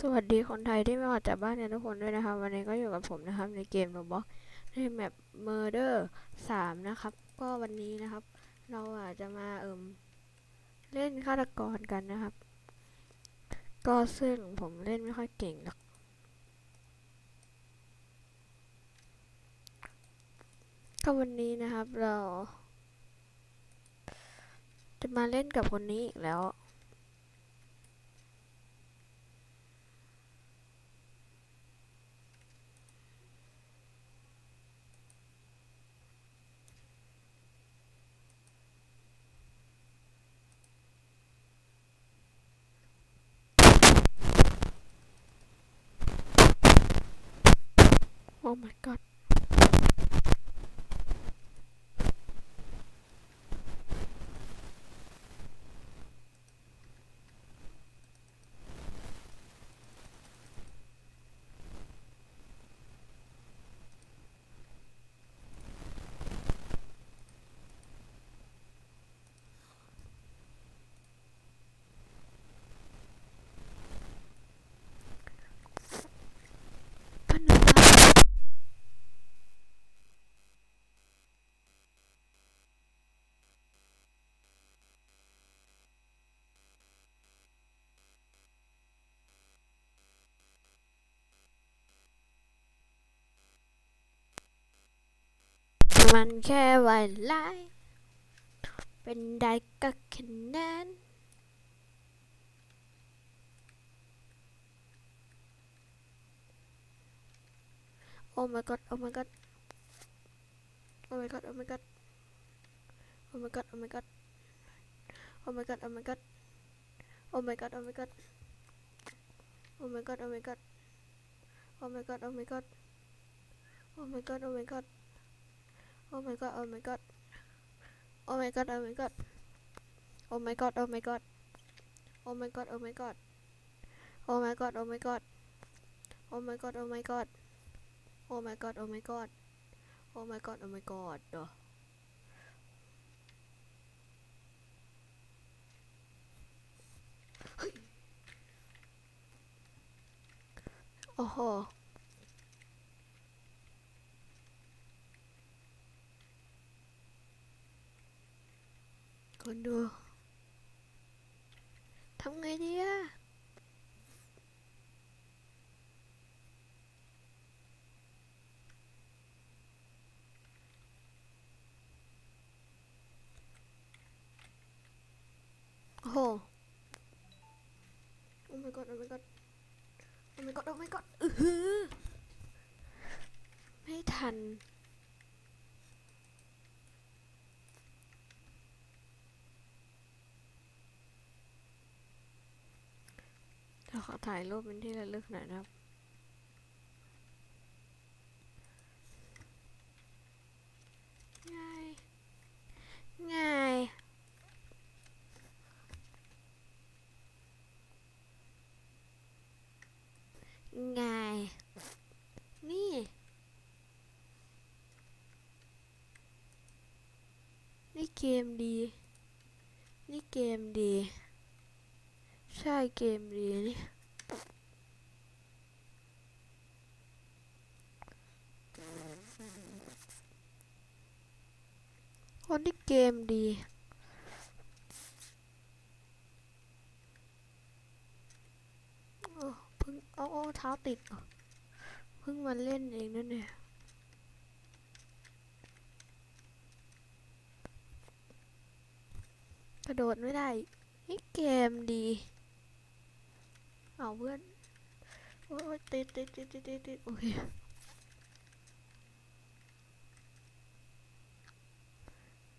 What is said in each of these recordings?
สวัสดีคนไทยที่ไม่ออกจากบ้านกันทุกคนด้วยนะครับ วันนี้ก็อยู่กับผมนะครับ ในเกมโรบอทในแมป Murder 3 นะครับ ก็วันนี้นะครับ เราอาจจะมาเอิมเล่นฆาตกรกันนะครับ ก็ซึ่งผมเล่นไม่ค่อยเก่งหรอกก็วันนี้นะครับเรา จะมาเล่นกับคนนี้อีกแล้ว Oh my god มันแค่วันไล่เป็นได้ก็แค่นั้นโอ้ my god โอ้ my god โอ้ my god โอ้ my god โอ้ my god โอ้ my god โอ้ my god โอ้ my god โอ้ my god โอ้ my god โอ้ my god โอ้ my god โอ้ my god โอ้ my god โอ้ my god โอ้ my god Oh my god, oh my god. Oh my god, oh my god. Oh my god, oh my god. Oh my god, oh my god. Oh my god, oh my god. Oh my god, oh my god. Oh my god, oh my god. Oh my god, oh my god. โอ้โห คนดูทำไงดีอะโอ้โห โอ้ my god โอ้ my god โอ้ my god โอ้ my god อือหือไม่ทัน เดี๋ยวขอ ถ่ายรูปเป็นที่ระลึกหน่อยนะครับ ง่าย ง่ายง่าย นี่ นี่เกมดี นี่เกมดี ใช่เกมดีนี่ คนที่เกมดีโอ้เพิ่งเอาเท้าติด เพิ่งมาเล่นเองนั่นเนี่ยกระโดดไม่ได้นี่เกมดี เอาเพื่อน โอ้ยติดติดติดติดติดติดโอเค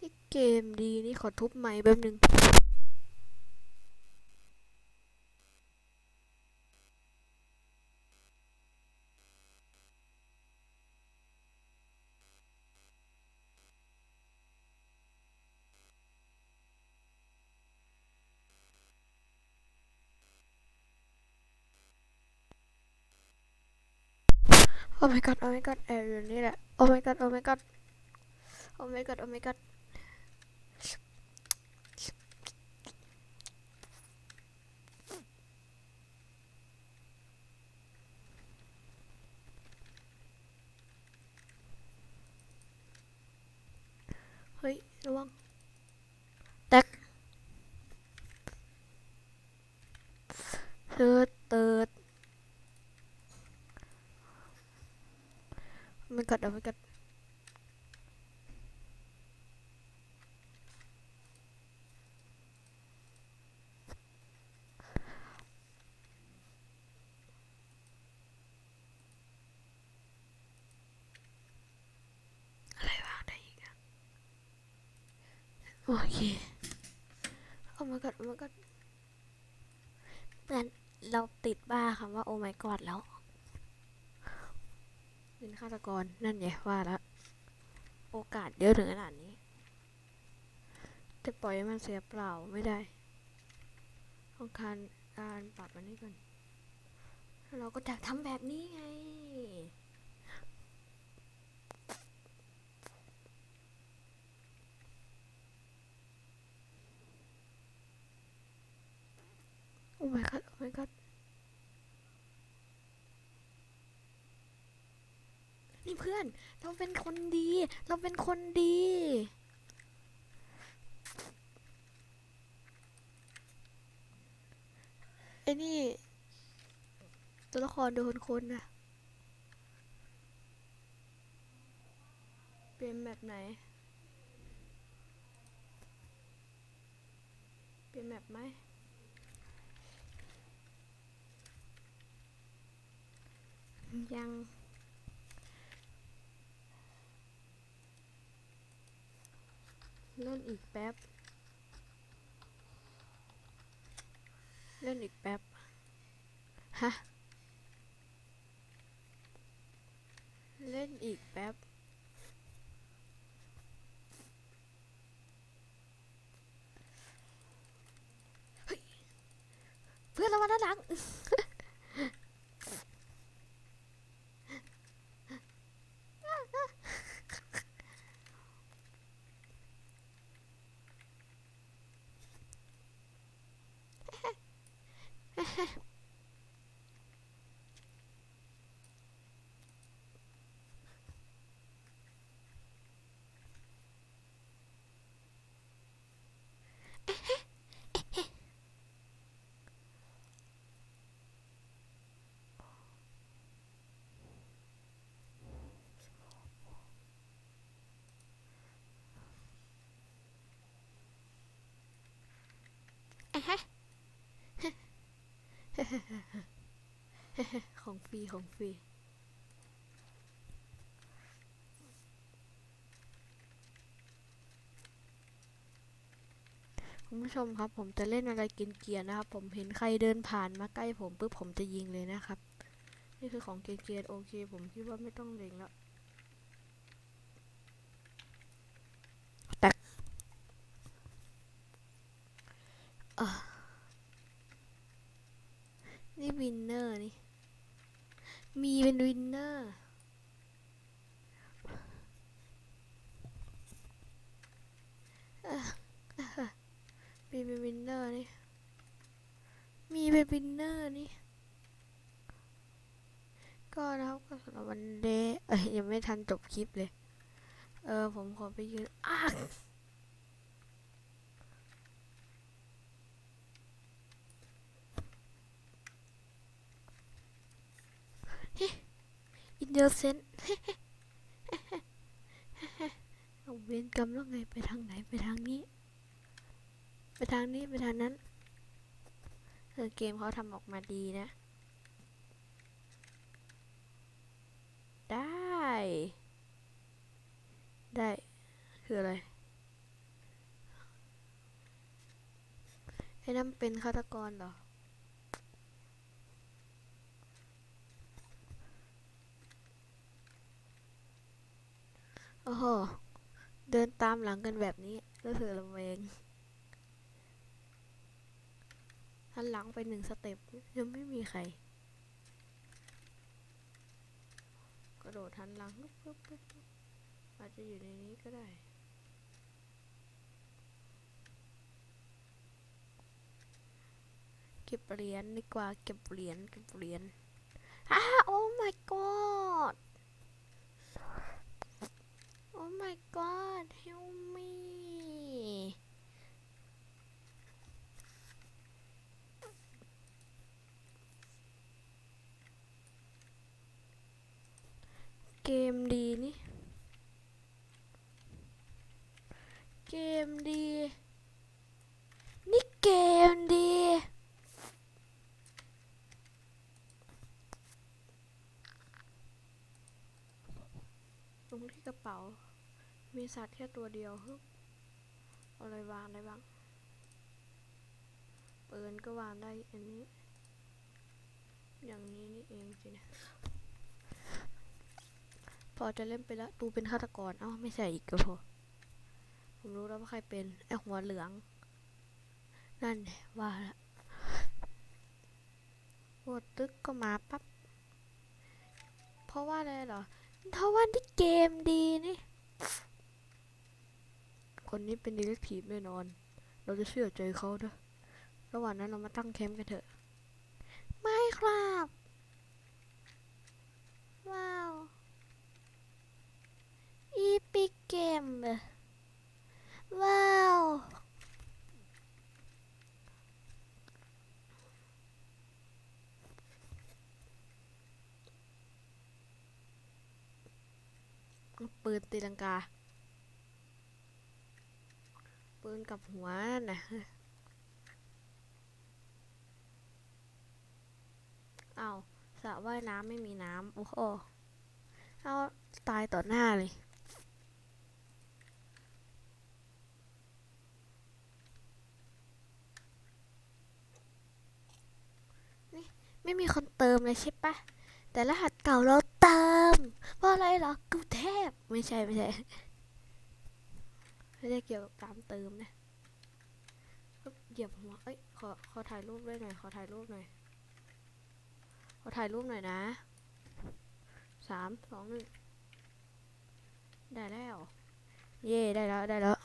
นี่ เกมดีนี่ขอทุบไม้แป๊บนึงโอ้ my god โอ้ my god แอบอยู่นี่แหละโอ้ my god โอ้ my god โอ้ my god โอ้ my god โระวังแตกเติร์ดเติร์ดไม่กัดเอาไม่กัดอะไรวางได้อีกอะ โอเคโอ้ my god โอ้ my god เพื่อนเราติดบ้าคำว่าโอ้ my god แล้วเป็นฆาตกรนั่นไงว่าแล้วโอกาสเยอะถึงขนาดนี้จะปล่อยให้มันเสียเปล่าไม่ได้ต้องการการปรับมันนี้ก่อนเราก็จะทำแบบนี้ไง โอ้ my god โอ้ my god นี่ เพื่อน เราเป็นคนดี เราเป็นคนดี ไอ้นี่ ตัวละครโดนคนนะเป็นแบบไหน เป็นแบบไหมยัง เล่นอีกแป๊บ เล่นอีกแป๊บ ฮะ เล่นอีกแป๊บ เพื่อนเรามาด้านหลัง ของฟรีของฟรีคุณผู้ชมครับ ผมจะเล่นอะไรกินเกียนๆนะครับ ผมเห็นใครเดินผ่านมาใกล้ผมปุ๊บผมจะยิงเลยนะครับ นี่คือของเกียนๆโอเค ผมคิดว่าไม่ต้องเล็งแล้วแตกอะ นี่วินเนอร์นี่ มีเป็นวินเนอร์มีเป็นวินเนอร์นี่ มีเป็นวินเนอร์นี่ ก็นะครับก็สำหรับวันเดย์เอ้ยยังไม่ทันจบคลิปเลย เออผมขอไปยืนอ้ากอิน เดอร์เซนเอาเวรกรรมแล้วไงไปทางไหนไปทางนี้ ไปทางนี้ไปทางนั้นเออเกมเขาทำออกมาดีนะ ได้ ได้ คืออะไรไอ้นั่นเป็นฆาตกรเหรอ โอ้โห เดินตามหลังกันแบบนี้ก็คือระเวงหันหลังไปหนึ่งสเต็ปยังไม่มีใคร กระโดดหันหลังปุ๊บปุ๊บปุ๊บอาจจะอยู่ในนี้ก็ได้เก็บเหรียญดีกว่าเก็บเหรียญเก็บเหรียญอ้าโอ้ my god my god help me เกมดีนี่ เกมดี นี่เกมดีลงที่กระเป๋า มีสัตว์แค่ตัวเดียวฮึบอะไรวางได้บ้างปืนก็วางได้อันนี้ อย่างนี้นี่เองสินะพอจะเล่นไปแล้วตูเป็นฆาตกร เอ้าไม่ใช่อีกก็พอ ผมรู้แล้วว่าใครเป็น ไอหัวเหลือง นั่นแหละว่าละโหวตตึกก็มาปั๊บ เพราะว่าอะไรเหรอ เพราะว่าที่เกมดีนี่ คนนี้เป็นดีเล็กทีฟแน่นอน เราจะเชื่อใจเขาเนอะระหว่างนั้นเรามาตั้งแคมป์กันเถอะ ไม่ครับ ว้าว อีพิกเกม ว้าวปืนตีลังกา ปืนกับหัวนะเอาสระว่ายน้ำไม่มีน้ำโอ้โหเอาตายต่อหน้าเลยนี่ไม่มีคนเติมเลยใช่ปะ แต่รหัสเก่าเราเติม เพราะอะไรเหรอกูเทพ ไม่ใช่ ไม่ใช่ ไม่ได้เกี่ยวกับการเติมนะเหยียบหัวเอ้ยขอขอถ่ายรูปด้วยหน่อยขอถ่ายรูปหน่อยขอถ่ายรูปหน่อยนะสามสองหนึ่งได้แล้ว เย่ได้แล้วได้แล้ว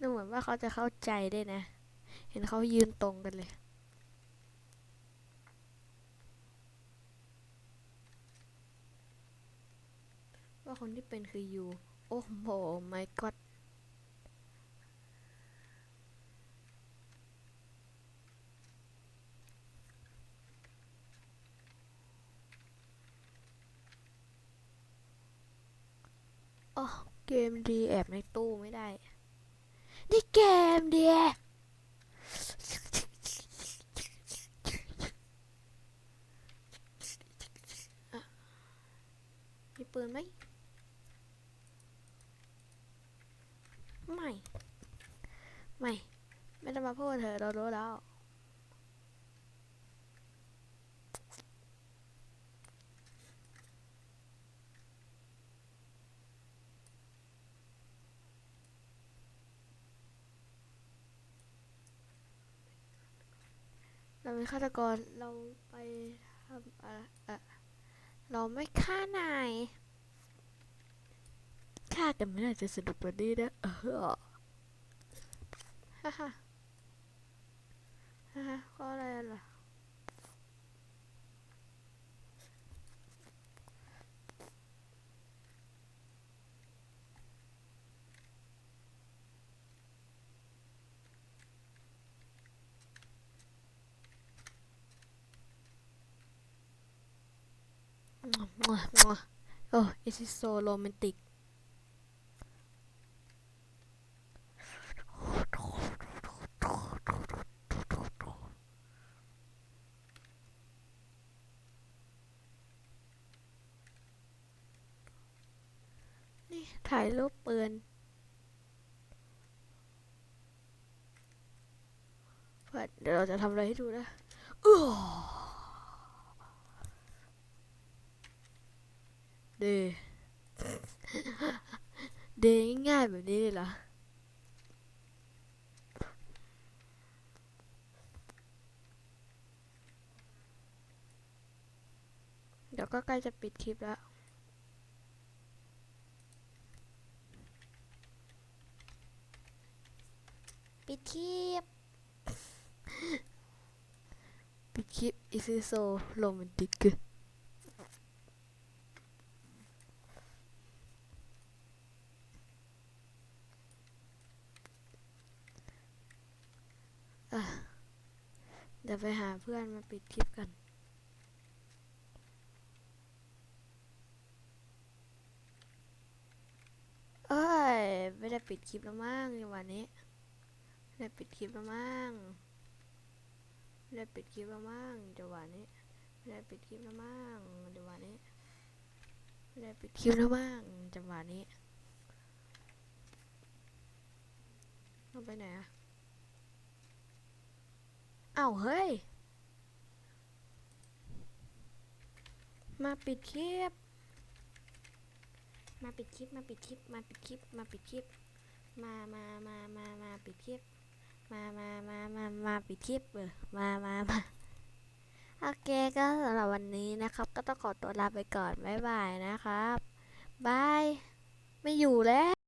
ดูเหมือนว่าเขาจะเข้าใจได้นะ เห็นเขายืนตรงกันเลย ว่าคนที่เป็นคือยูโอ้โห my god อ๋อเกมดีแอบในตู้ไม่ได้ นี่เกมดีมีปืนไหม ไม่ ไม่ต้องมาพูดเถอเรารู้แล้วเราเป็นฆาตกร เราไปทำอะไรอะเราไม่ฆ่านาย ฆ่ากันไม่น่าจะสนุกกว่านี้นะ เออ ฮ่าฮ่าฮ่าฮ่าเพราะอะไรล่ะมัวมัวโอ้ it is so romantic นี่ ถ่ายรูปปืนเพื่อเดี๋ยวเราจะทำอะไรให้ดูนะอ้อเดเดง่ายแบบนี้เลยเหรอเดี๋ยวก็ใกล้จะปิดคลิปแล้ว ปิดคลิป ปิดคลิป is so romantic อะเดี๋ยวไปหาเพื่อนมาปิดคลิปกันเอ้ย ไม่ได้ปิดคลิปแล้วมั้งในวันนี้ ได้ปิดคลิปแล้วมั้งได้ปิดคลิปแล้วมั้งจังหวะนี้ได้ปิดคลิปแล้วมั้งจังหวะนี้ได้ปิดคลิปแล้วมั้งจังหวะนี้เอาไปไหนอะเอ้าเฮ้ย มาปิดคลิป มาปิดคลิป มาปิดคลิป มาปิดคลิป มาปิดคลิป มามามามามาปิดคลิป มามามามามาปิดคลิปเออมามามาโอเคก็สำหรับวันนี้นะครับ ก็ต้องขอตัวลาไปก่อน บ๊ายบายนะครับบาย ไม่อยู่แล้ว